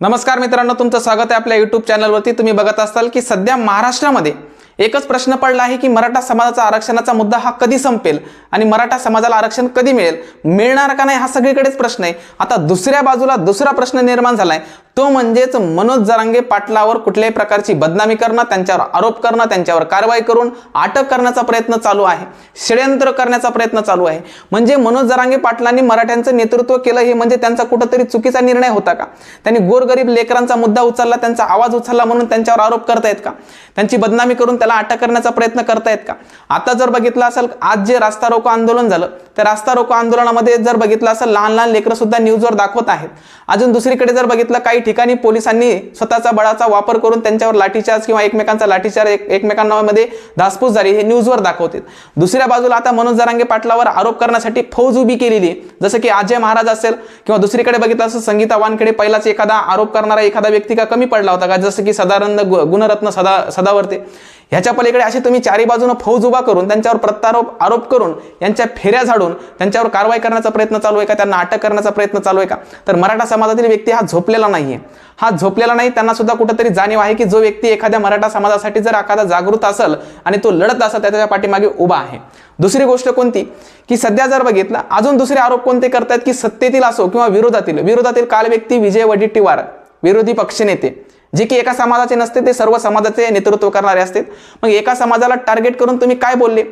नमस्कार मित्रांनो तुमचं स्वागत आहे आपल्या यूट्यूब चॅनलवरती तुम्ही बघत असाल की सध्या महाराष्ट्रामध्ये एकच प्रश्न पडला आहे की मराठा समाजाचा आरक्षणाचा मुद्दा हा कधी संपेल आणि मराठा समाजाला आरक्षण कधी मिळेल? मिळणार का नाही हा सगळीकडेच प्रश्न आहे. आता दुसऱ्या बाजूला दुसरा प्रश्न निर्माण झालाय. तो म्हणजेच मनोज जरांगे पाटलावर कुठल्याही प्रकारची बदनामी करणं त्यांच्यावर आरोप करणं त्यांच्यावर कारवाई करून अटक करण्याचा प्रयत्न चालू आहे. षडयंत्र करण्याचा प्रयत्न चालू आहे. म्हणजे मनोज जरांगे पाटलांनी मराठ्यांचं नेतृत्व केलं हे म्हणजे त्यांचा कुठंतरी चुकीचा निर्णय होता का? त्यांनी गोरगरीब लेकरांचा मुद्दा उचलला त्यांचा आवाज उचलला म्हणून त्यांच्यावर आरोप करतायत का? त्यांची बदनामी करून त्याला अटक करण्याचा प्रयत्न करतायत का? आता जर बघितलं असेल आज जे रास्ता रोको आंदोलन झालं त्या रास्ता रोको आंदोलनामध्ये जर बघितलं असेल लहान लहान लेकरं सुद्धा न्यूजवर दाखवत आहेत. अजून दुसरीकडे जर बघितलं काही ठिकाणी पोलिसांनी स्वतःचा बळाचा वापर करून त्यांच्यावर लाठीचार्ज किंवा एकमेकांचा लाठीचार्ज एक एकमेकांमध्ये धासपूस झाली हे न्यूजवर दाखवते दुसऱ्या बाजूला आता मनोज जरांगे पाटलावर आरोप करण्यासाठी फौज उभी केलेली आहे. जसं की अजय महाराज असेल किंवा दुसरीकडे बघितलं असं संगीता वानकडे पहिलाच एखादा आरोप करणारा एखादा व्यक्ती का कमी पडला होता का? जसं की सदानंद गु- गुणरत्न सदा सदावरते. ह्याच्या पलीकडे असे तुम्ही चारी बाजूनं फौज उभा करून त्यांच्यावर प्रत्यारोप आरोप करून यांच्या फेऱ्या झाडून त्यांच्यावर कारवाई करण्याचा प्रयत्न चालू आहे का? त्यांना अटक करण्याचा प्रयत्न चालू आहे का? तर मराठा समाजातील व्यक्ती हा झोपलेला नाहीये. हा झोपलेला नाही त्यांना सुद्धा कुठेतरी जाणीव आहे की जो व्यक्ती एखाद्या मराठा समाजासाठी जर एखादा जागृत असेल आणि तो लढत असेल त्याच्या पाठीमागे उभा आहे. दुसरी गोष्ट कोणती? की सध्या जर बघितलं अजून दुसरे आरोप कोणते करतायत की सत्तेतील असो किंवा विरोधातील? विरोधातील काल व्यक्ती विजय वडेट्टीवार विरोधी पक्षनेते जे की एका समाजाचे नसते ते सर्व समाजाचे नेतृत्व करणारे असते. मग एका समाजाला टार्गेट करून तुम्ही काय बोलले?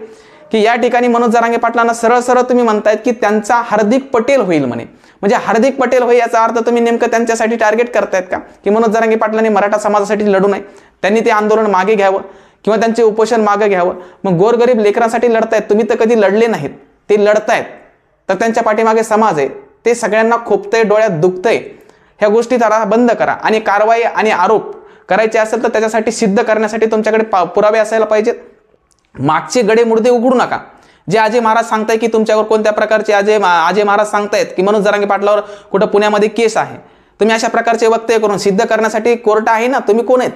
की या ठिकाणी मनोज जरांगे पाटलांना सरळ सरळ तुम्ही म्हणतायत की त्यांचा हार्दिक पटेल होईल म्हणे. म्हणजे हार्दिक पटेल होईल याचा अर्थ तुम्ही नेमकं त्यांच्यासाठी टार्गेट करतायत का? की मनोज जरांगे पाटलांनी मराठा समाजासाठी लढू नये. त्यांनी ते आंदोलन मागे घ्यावं किंवा त्यांचे उपोषण मागे घ्यावं. मग गोरगरीब लेकरांसाठी लढतायत. तुम्ही तर कधी लढले नाहीत. ते लढतायत. तर त्यांच्या पाठीमागे समाज आहे. ते सगळ्यांना खोपतंय डोळ्यात दुखतंय. ह्या गोष्टी जरा बंद करा. आणि कारवाई आणि आरोप करायचे असेल तर त्याच्यासाठी सिद्ध करण्यासाठी तुमच्याकडे पा- पुरावे असायला पाहिजेत. मागचे गडे मुडदे उघडू नका. जे अजय महाराज सांगताय की तुमच्यावर कोणत्या प्रकारचे अजय मा- अजय महाराज सांगतायत की मनोज जरांगे पाटलावर कुठं पुण्यामध्ये केस आहे. तुम्ही अशा प्रकारचे वक्तव्य करून सिद्ध करण्यासाठी कोर्ट आहे ना? तुम्ही कोण आहेत?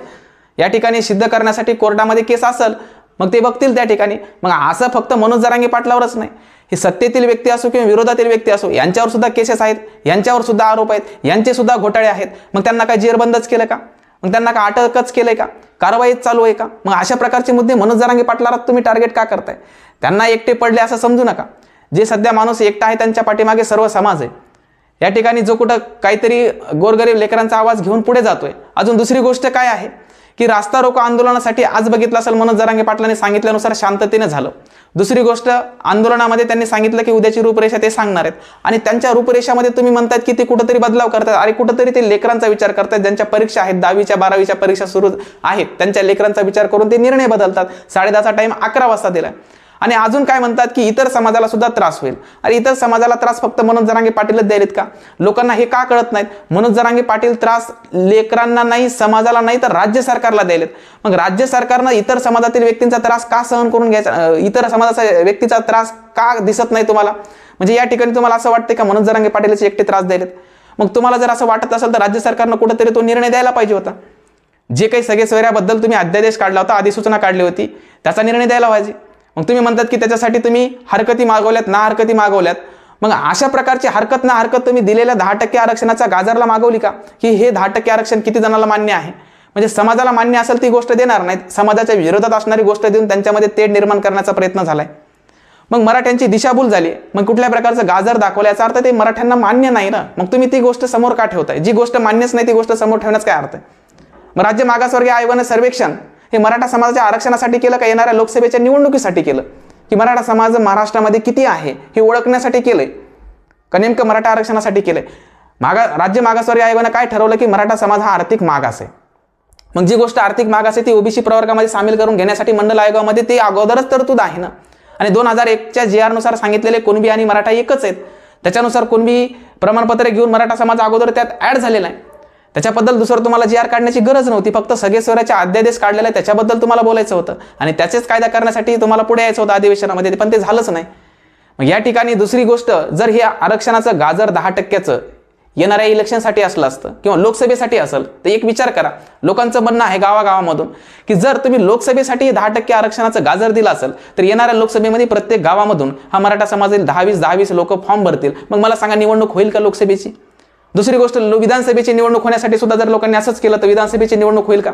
या ठिकाणी सिद्ध करण्यासाठी कोर्टामध्ये केस असेल मग ते बघतील त्या ठिकाणी. मग असं फक्त मनोज जरांगे पाटलावरच नाही. हे सत्तेतील व्यक्ती असो किंवा विरोधातील व्यक्ती असो यांच्यावर सुद्धा केसेस आहेत यांच्यावर सुद्धा आरोप आहेत यांचे सुद्धा घोटाळे आहेत. मग त्यांना काय जेरबंदच केलं का? मग त्यांना का अटकच केलंय का? कारवाईच चालू आहे का? मग अशा प्रकारचे मुद्दे मनोज जरांगे पाटलाला तुम्ही टार्गेट का करताय? त्यांना एकटे पडले असं समजू नका. जे सध्या माणूस एकटा आहे त्यांच्या पाठीमागे सर्व समाज आहे. या ठिकाणी जो कुठं काहीतरी गोरगरीब लेकरांचा आवाज घेऊन पुढे जातोय. अजून दुसरी गोष्ट काय आहे? की रास्ता रोको आंदोलनासाठी आज बघितलं असेल म्हणून जरांगे पाटलांनी सांगितल्यानुसार शांततेने झालं. दुसरी गोष्ट आंदोलनामध्ये त्यांनी सांगितलं की उद्याची रूपरेषा ते सांगणार आहेत. आणि त्यांच्या रूपरेषामध्ये तुम्ही म्हणतायत की ते कुठंतरी बदलाव करतात. अरे कुठंतरी ते लेकरांचा विचार करतात ज्यांच्या परीक्षा आहेत दहावीच्या बारावीच्या परीक्षा सुरू आहेत त्यांच्या लेकरांचा विचार करून ते निर्णय बदलतात. साडेदहाचा टाइम अकरा वाजता दिलाय. आणि अजून काय म्हणतात की इतर समाजाला सुद्धा त्रास होईल. आणि इतर समाजाला त्रास फक्त मनोज जरांगे पाटीलच द्यायलेत का? लोकांना हे का कळत नाहीत? मनोज जरांगे पाटील त्रास लेकरांना नाही समाजाला नाही तर राज्य सरकारला द्यायलेत. मग राज्य सरकारनं इतर समाजातील व्यक्तींचा त्रास का सहन करून घ्यायचा? इतर समाजाचा व्यक्तीचा त्रास का दिसत नाही तुम्हाला? म्हणजे या ठिकाणी तुम्हाला असं वाटतं का मनोज जरांगे पाटीलचे एकटे त्रास द्यायलेत? मग तुम्हाला जर असं वाटत असेल तर राज्य सरकारनं कुठेतरी तो निर्णय द्यायला पाहिजे होता. जे काही सगळे सोयऱ्याबद्दल तुम्ही अध्यादेश काढला होता अधिसूचना काढली होती त्याचा निर्णय द्यायला पाहिजे. मग तुम्ही म्हणतात की त्याच्यासाठी तुम्ही हरकती मागवल्यात ना हरकती मागवल्यात. मग अशा प्रकारची हरकत ना हरकत तुम्ही दिलेल्या दहा टक्के आरक्षणाचा गाजरला मागवली का? की हे दहा टक्के आरक्षण किती जणांना मान्य आहे? म्हणजे समाजाला मान्य असेल ती गोष्ट देणार नाहीत. समाजाच्या विरोधात असणारी गोष्ट देऊन त्यांच्यामध्ये तेढ निर्माण करण्याचा प्रयत्न झालाय. मग मराठ्यांची दिशाभूल झाली. मग कुठल्या प्रकारचं गाजर दाखवलं याचा अर्थ ते मराठ्यांना मान्य नाही ना. मग तुम्ही ती गोष्ट समोर का ठेवताय? जी गोष्ट मान्यच नाही ती गोष्ट समोर ठेवण्यास काय अर्थ आहे? मग राज्य मागासवर्गीय आयोगाने सर्वेक्षण हे मराठा समाजाच्या आरक्षणासाठी केलं का? येणाऱ्या लोकसभेच्या निवडणुकीसाठी केलं. की मराठा समाज महाराष्ट्रामध्ये किती आहे हे ओळखण्यासाठी केलंय. का नेमकं मराठा आरक्षणासाठी केलंय? मागा राज्य मागासवर्गीय आयोगानं काय ठरवलं की मराठा समाज हा आर्थिक मागास आहे? मग जी गोष्ट आर्थिक मागास आहे ती ओबीसी प्रवर्गामध्ये सामील करून घेण्यासाठी मंडल आयोगामध्ये ते अगोदरच तरतूद आहे ना? आणि दोन हजार एकच्या जी आरनुसार सांगितलेले कुणबी आणि मराठा एकच आहेत. त्याच्यानुसार कुणबी प्रमाणपत्रे घेऊन मराठा समाज अगोदर त्यात ॲड झालेला आहे. त्याच्याबद्दल दुसरं तुम्हाला जी आर काढण्याची गरज नव्हती. फक्त सगळे स्वराच्या अध्यादेश काढलेला आहे त्याच्याबद्दल तुम्हाला बोलायचं होतं. आणि त्याचेच कायदा करण्यासाठी तुम्हाला पुढे यायचं होतं अधिवेशनामध्ये पण ते झालंच नाही. मग या ठिकाणी दुसरी गोष्ट जर हे आरक्षणाचं गाजर दहा टक्क्याचं येणाऱ्या इलेक्शनसाठी असलं असतं किंवा लोकसभेसाठी असेल तर एक विचार करा. लोकांचं म्हणणं आहे गावागावामधून की जर तुम्ही लोकसभेसाठी दहा टक्के आरक्षणाचं गाजर दिलं असेल तर येणाऱ्या लोकसभेमध्ये प्रत्येक गावामधून हा मराठा समाजातील दहावीस दहावीस लोक फॉर्म भरतील. मग मला सांगा निवडणूक होईल का लोकसभेची? दुसरी गोष्ट विधानसभेची निवडणूक होण्यासाठी सुद्धा जर लोकांनी असंच केलं तर विधानसभेची निवडणूक होईल का?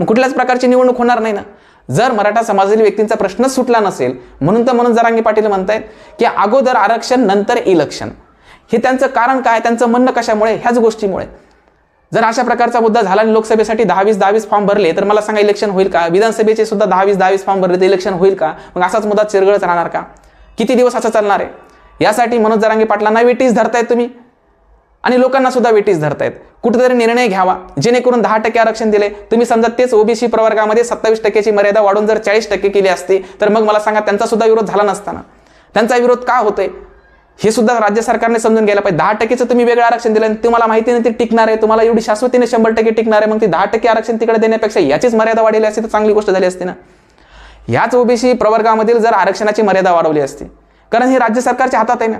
मग कुठल्याच प्रकारची निवडणूक होणार नाही ना. जर मराठा समाजातील व्यक्तींचा प्रश्नच सुटला नसेल म्हणून तर म्हणून जरांगी पाटील म्हणतायत की अगोदर आरक्षण नंतर इलेक्शन हे त्यांचं कारण काय? त्यांचं म्हणणं कशामुळे? ह्याच गोष्टीमुळे. जर अशा प्रकारचा मुद्दा झाला आणि लोकसभेसाठी दहावीस दहावीस फॉर्म भरले तर मला सांगा इलेक्शन होईल का? विधानसभेचे सुद्धा दहावीस दहावीस फॉर्म भरले तर इलेक्शन होईल का? मग असाच मुद्दा चिरगळच राहणार का? किती दिवस असं चालणार आहे? यासाठी मनोज जरांगे पाटलांना वेटीस धरतायत तुम्ही. आणि लोकांना सुद्धा वेटीस धरतायत. कुठेतरी निर्णय घ्यावा. जेणेकरून दहा टक्के आरक्षण दिले. तुम्ही समजा तेच ओबीसी प्रवर्गामध्ये सत्तावीस टक्क्याची मर्यादा वाढून जर चाळीस टक्के केली असती तर मग मला सांगा त्यांचा सुद्धा विरोध झाला नसताना. त्यांचा विरोध का होतोय? हे सुद्धा राज्य सरकारने समजून घ्यायला पाहिजे. दहा टक्केचं तुम्ही वेगळं आरक्षण दिलं आणि तुम्हाला माहिती नाही ते टिकणार आहे. तुम्हाला एवढी शाश्वतीने शंभर टक्के टिकणार आहे. मग ती दहा टक्के आरक्षण तिकडे देण्यापेक्षा याचीच मर्यादा वाढली असती तर चांगली गोष्ट झाली असती ना? याच ओबीसी प्रवर्गामधील जर आरक्षणाची मर्यादा वाढवली असती कारण हे राज्य सरकारच्या हातात आहे ना?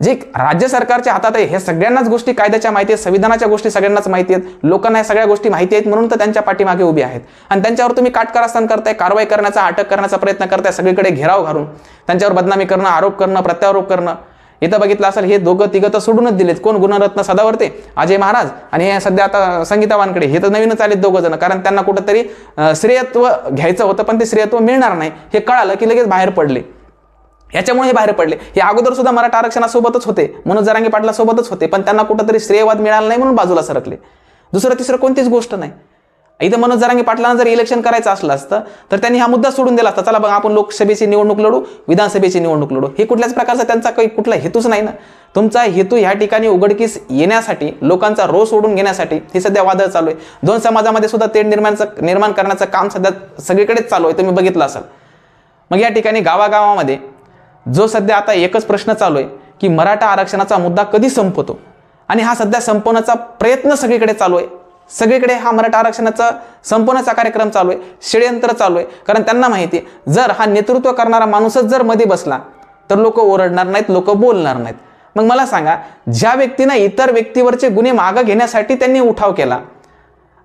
जे राज्य सरकारच्या हातात आहे हे सगळ्यांनाच गोष्टी कायद्याच्या माहिती आहेत संविधानाच्या गोष्टी सगळ्यांनाच माहिती आहेत लोकांना या सगळ्या गोष्टी माहिती आहेत म्हणून तर त्यांच्या पाठीमागे उभी आहेत. आणि त्यांच्यावर तुम्ही काटकारस्थान करताय कारवाई करण्याचा अटक करण्याचा प्रयत्न करताय सगळीकडे घेराव घालून. त्यांच्यावर बदनामी करणं आरोप करणं प्रत्यारोप करणं. इथं बघितलं असेल हे दोघं तिघं तर सोडूनच दिलेत. कोण? गुणरत्न सदावरते अजय महाराज आणि हे सध्या आता संगीतावानकडे. हे तर नवीनच आलेत दोघं जण कारण त्यांना कुठंतरी श्रेयत्व घ्यायचं होतं पण ते श्रेयत्व मिळणार नाही. हे कळालं की लगेच बाहेर पडले. ह्याच्यामुळे हे बाहेर पडले. हे अगोदर सुद्धा मराठा आरक्षणासोबतच होते. म्हणून जरांगे पाटलासोबतच होते. पण त्यांना कुठंतरी श्रेयवाद मिळाला नाही म्हणून बाजूला सरकले. दुसरं तिसरं कोणतीच गोष्ट नाही. इथं मनोज जरांगे पाटलांना जर इलेक्शन करायचं असलं असतं तर त्यांनी हा मुद्दा सोडून दिला असता चला बघा आपण लोकसभेची निवडणूक लढू विधानसभेची निवडणूक लढू. हे कुठल्याच प्रकारचा त्यांचा काही कुठला हेतूच नाही ना. तुमचा हेतू ह्या ठिकाणी उघडकीस येण्यासाठी लोकांचा रोष ओढून घेण्यासाठी हे सध्या वादळ चालू आहे. दोन समाजामध्ये सुद्धा तेढ निर्माणचं निर्माण करण्याचं काम सध्या सगळीकडेच चालू आहे. तुम्ही बघितलं असाल. मग या ठिकाणी गावागावामध्ये जो सध्या आता एकच प्रश्न चालू आहे की मराठा आरक्षणाचा मुद्दा कधी संपतो? आणि हा सध्या संपवण्याचा प्रयत्न सगळीकडे चालू आहे. सगळीकडे हा मराठा आरक्षणाचा संपवण्याचा कार्यक्रम चालू आहे षडयंत्र चालू आहे. कारण त्यांना माहिती आहे जर हा नेतृत्व करणारा माणूसच जर मध्ये बसला तर लोक ओरडणार नाहीत लोक बोलणार नाहीत. मग मला सांगा ज्या व्यक्तीनं इतर व्यक्तीवरचे गुन्हे मागं घेण्यासाठी त्यांनी उठाव केला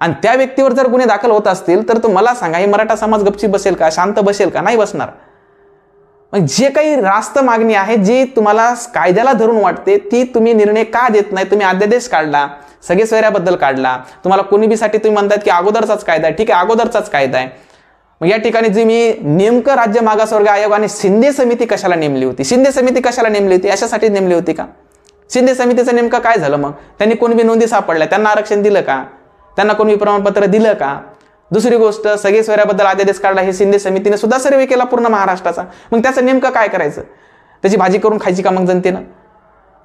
आणि त्या व्यक्तीवर जर गुन्हे दाखल होत असतील तर तो मला सांगा हे मराठा समाज गपची बसेल का? शांत बसेल का? नाही बसणार. मग जे काही रास्त मागणी आहे जी तुम्हाला कायद्याला धरून वाटते ती तुम्ही निर्णय का देत नाही? तुम्ही अध्यादेश काढला सगळे सोयऱ्याबद्दल काढला तुम्हाला कोणी तुम्ही म्हणतात की अगोदरचाच कायदा आहे. ठीक आहे अगोदरचाच कायदा आहे. मग या ठिकाणी जी मी नेमकं राज्य मागासवर्ग आयोग आणि शिंदे समिती कशाला नेमली होती? शिंदे समिती कशाला नेमली होती? अशासाठी नेमली होती का? शिंदे समितीचं नेमकं काय झालं मग? त्यांनी कुणबी नोंदी सापडल्या? त्यांना आरक्षण दिलं का? त्यांना कुणबी प्रमाणपत्र दिलं का? दुसरी गोष्ट सगळे सोयऱ्याबद्दल आदेश काढला हे शिंदे समितीने सुद्धा सर्वे केला पूर्ण महाराष्ट्राचा. मग त्याचं नेमकं काय करायचं? त्याची भाजी करून खायची का मग जनतेनं?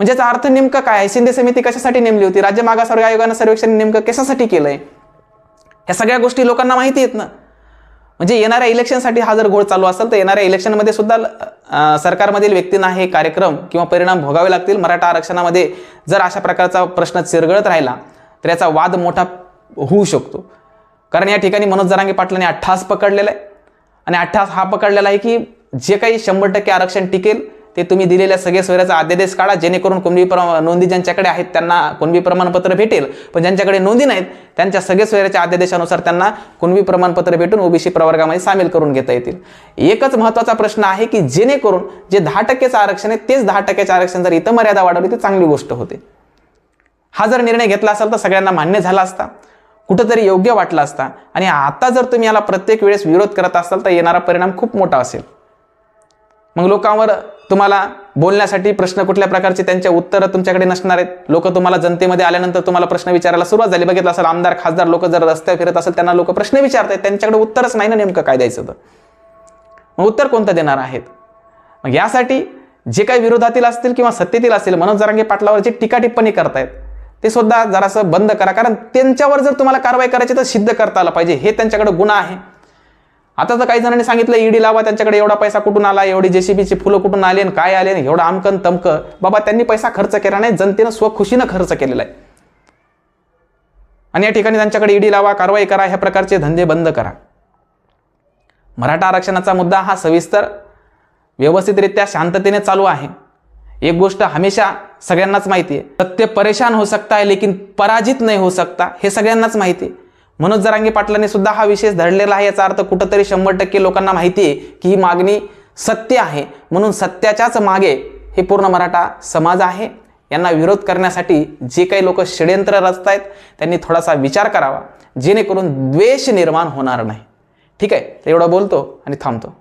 म्हणजे याचा अर्थ नेमका काय आहे? शिंदे समिती कशासाठी नेमली होती? राज्य मागासवर्ग आयोगानं सर्वेक्षण नेमकं कशासाठी केलंय? ह्या सगळ्या गोष्टी लोकांना माहिती आहेत ना. म्हणजे येणाऱ्या इलेक्शनसाठी हा जर घोळ चालू असेल तर येणाऱ्या इलेक्शनमध्ये सुद्धा सरकारमधील व्यक्तींना हे कार्यक्रम किंवा परिणाम भोगावे लागतील. मराठा आरक्षणामध्ये जर अशा प्रकारचा प्रश्न चिरगळत राहिला तर याचा वाद मोठा होऊ शकतो. कारण या ठिकाणी मनोज जरांगे पाटलांनी अठ्ठास पकडलेला आहे. आणि अठ्ठास हा पकडलेला आहे की जे काही शंभर टक्के आरक्षण टिकेल ते तुम्ही दिलेल्या सगळे सोयऱ्याचा अध्यादेश काढा जेणेकरून कुणबी प्र नोंदी ज्यांच्याकडे आहेत त्यांना कुणबी प्रमाणपत्र भेटेल. पण ज्यांच्याकडे नोंदी नाहीत त्यांच्या सगळे सोयऱ्याच्या अध्यादेशानुसार त्यांना कुणबी प्रमाणपत्र भेटून ओबीसी प्रवर्गामध्ये सामील करून घेता येतील. एकच महत्त्वाचा प्रश्न आहे की जेणेकरून जे दहा टक्केचं आरक्षण आहे तेच दहा टक्क्याचं आरक्षण जर इथं मर्यादा वाढवली तर चांगली गोष्ट होते. हा जर निर्णय घेतला असेल तर सगळ्यांना मान्य झाला असता. कुठंतरी योग्य वाटला असता आणि आता जर तुम्ही याला प्रत्येक वेळेस विरोध करत असाल तर येणारा परिणाम खूप मोठा असेल. मग लोकांवर तुम्हाला बोलण्यासाठी प्रश्न कुठल्या प्रकारचे त्यांचे उत्तरं तुमच्याकडे नसणार आहेत. लोक तुम्हाला जनतेमध्ये आल्यानंतर तुम्हाला प्रश्न विचारायला सुरुवात झाली. बघितलं असेल आमदार खासदार लोक जर रस्त्यावर फिरत असेल त्यांना लोक प्रश्न विचारतात त्यांच्याकडे उत्तरच नाही ना नेमकं काय द्यायचं तर. मग उत्तर कोणतं देणार आहेत? मग यासाठी जे काही विरोधातील असतील किंवा सत्तेतील असतील मनोज जरांगे पाटलावर जे टीका टिप्पणी करतायत ते सुद्धा जरासं बंद करा. कारण त्यांच्यावर जर तुम्हाला कारवाई करायची तर सिद्ध करता आलं पाहिजे. हे त्यांच्याकडे गुन्हा आहे. आता तर काही जणांनी सांगितलं ईडी लावा त्यांच्याकडे एवढा पैसा कुठून आला एवढी जेसीबीची फुलं कुठून आली आणि काय आले एवढं आमकन तमकं. बाबा त्यांनी पैसा खर्च केला नाही जनतेनं स्वखुशीनं खर्च केलेला आहे. आणि या ठिकाणी त्यांच्याकडे ईडी लावा कारवाई करा ह्या प्रकारचे धंदे बंद करा. मराठा आरक्षणाचा मुद्दा हा सविस्तर व्यवस्थितरित्या शांततेने चालू आहे. एक गोष्ट हमेशा सगळ्यांनाच माहिती आहे सत्य परेशान हो सकता है लेकिन पराजित नाही हो सकता हे सगळ्यांनाच माहिती आहे मनोज जरांगे पाटलांनी सुद्धा हा विशेष धरलेला आहे याचा अर्थ कुठंतरी शंभर टक्के लोकांना माहिती आहे की ही मागणी सत्य आहे. म्हणून सत्याच्याच मागे हे पूर्ण मराठा समाज आहे. यांना विरोध करण्यासाठी जे काही लोक षडयंत्र आहेत त्यांनी थोडासा विचार करावा. जेणेकरून द्वेष निर्माण होणार नाही. ठीक आहे एवढं बोलतो आणि थांबतो.